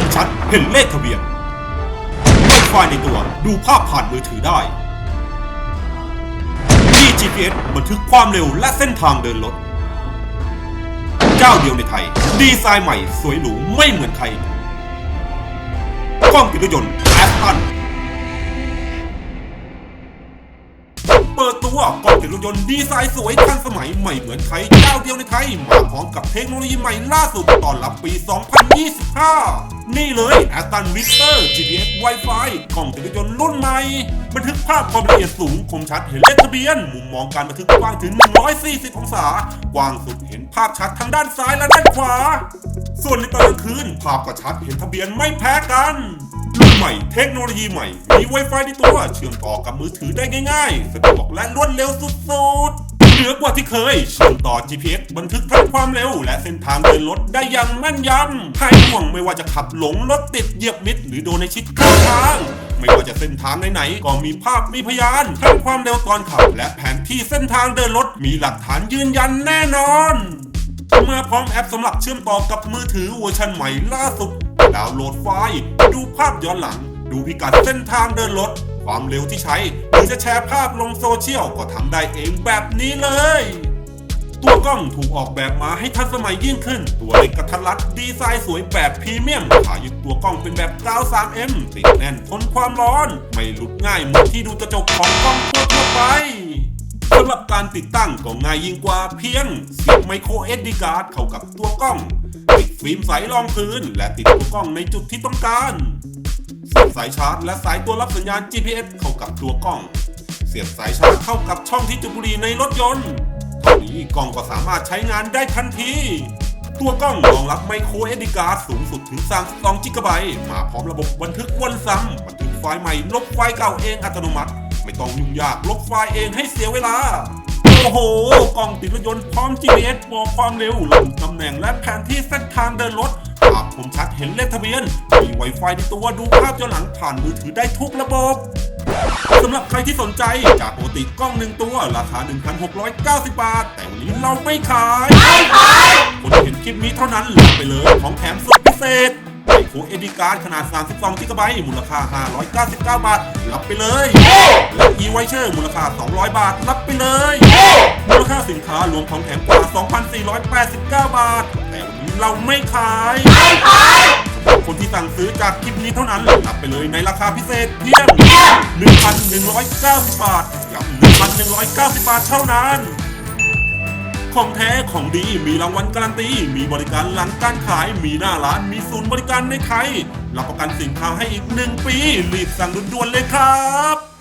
มชัดเห็นเลขทะเบียนไวไฟในตัวดูภาพผ่านมือถือได้มี GPS บันทึกความเร็วและเส้นทางเดินรถเจ้าเดียวในไทย ดีไซน์ใหม่สวยหรูไม่เหมือนใครกล้องติดรถยนต์แอสตันเปิดตัวกล้องติดรถยนต์ดีไซน์สวยทันสมัยไม่เหมือนใครเจ้าเดียวในไทย มาพร้อมกับเทคโนโลยีใหม่ล่าสุดตอนรับปี 2025 นี่เลย a s t o n Vector GPS Wi-Fi กล้องติดรถยนรุ่นใหม่ บันทึกภาพความละเอียดสูงคมชัดเห็นเลขทะเบียน มุมมองการบันทึกกว้างถึง 140 องศา กว้างสุดเห็นภาพชัดทั้งด้านซ้ายและด้านขวา ส่วนในตอนกลางคืนภาพก็ชัดเห็นทะเบียนไม่แพ้กันรุ่นใหม่เทคโนโลยีใหม่ มี Wi-Fi ในตัว เชื่อมต่อกับมือถือได้ง่ายๆ สะดวกและรวดเร็วสุดๆ เหนือกว่าที่เคยเชื่อมต่อ GPS บันทึกทั้งความเร็ว และเส้นทางเดินรถได้อย่างแม่นยำหายห่วงไม่ว่าจะขับหลงรถติดเหยียบมิดหรือโดนในชิดข้างทางไม่ว่าจะเส้นทางไหนๆก็มีภาพมีพยานทั้งความเร็วตอนขับ และแผนที่เส้นทางเดินรถมีหลักฐานยืนยันแน่นอนมาพร้อมแอปสำหรับเชื่อมต่อกับมือถือเวอร์ชันใหม่ล่าสุด ดาวน์โหลดไฟล์ ดูภาพย้อนหลัง ดูพิกัดเส้นทางเดินรถ ความเร็วที่ใช้หรือจะแชร์ภาพลงโซเชียลก็ทำได้เองแบบนี้เลย ตัวกล้องถูกออกแบบมาให้ทันสมัยยิ่งขึ้น ตัวเล็กกระทัดรัดดีไซน์สวยแบบพรีเมียมขายึดตัวกล้องเป็นแบบกาว 3M ติดแน่นทนความร้อน ไม่หลุดง่ายเหมือนที่ดูกระจกของกล้องทั่วไปสำหรับการติดตั้งก็ง่ายยิ่งกว่าเพียงเสียบไมโครเอสดีการ์ดเข้ากับตัวกล้องติดฟิล์มใสรองพื้น และติดตัวกล้องในจุดที่ต้องการ สียบสายชาร์จและสายตัวรับสัญญาณ GPS เข้ากับตัวกล้อง เสียบสายชาร์จเข้ากับช่องที่จุดบุหรี่ในรถยนต์เท่านี้กล้องก็สามารถใช้งานได้ทันที ตัวกล้องรองรับไมโครเอดีการ์ดสูงสุดถึง 32 จิกะไบต์มาพร้อมระบบบันทึกวนซ้ำบันทึกไฟล์ใหม่ลบไฟล์เก่าเองอัตโนมัติ ไม่ต้องยุ่งยากลบไฟล์เองให้เสียเวลาโอ้โห กล้องติดรถยนต์พร้อม GPS บอกความเร็วลงตำแหน่งและแผนที่เส้นทางเดินรถ คมชัดเห็นเลขทะเบียน มี Wi-Fi ในตัวดูภาพย้อนหลังผ่านมือถือได้ทุกระบบสำหรับใครที่สนใจจากปกติกล้องหนึ่งตัวราคา 1,690 บาท แต่วันนี้เราไม่ขายคนที่เห็นคลิปนี้เท่านั้นรับไปเลยของแถมสุดพิเศษไอโฟนเอดีการ์ดขนาด 32กิกะไบต์มูลค่า 599 บาท รับไปเลยและอีไวเชอร์มูลค่า 200 บาท รับไปเลยมูลค่าสินค้ารวมของแถมกว่า 2,489 บาท แต่วันนี้เราไม่ขายสำหรับ คนที่สั่งซื้อจากคลิปนี้เท่านั้นรับไปเลยในราคาพิเศษเพียง 1,190 บาทย้ำ1,190 บาทเท่านั้นของแท้ของดีมีรางวัลการันตี มีบริการหลังการขาย มีหน้าร้าน มีศูนย์บริการในไทยรับประกันสินค้าให้อีกหนึ่งปี รีบสั่งด่วนๆเลยครับ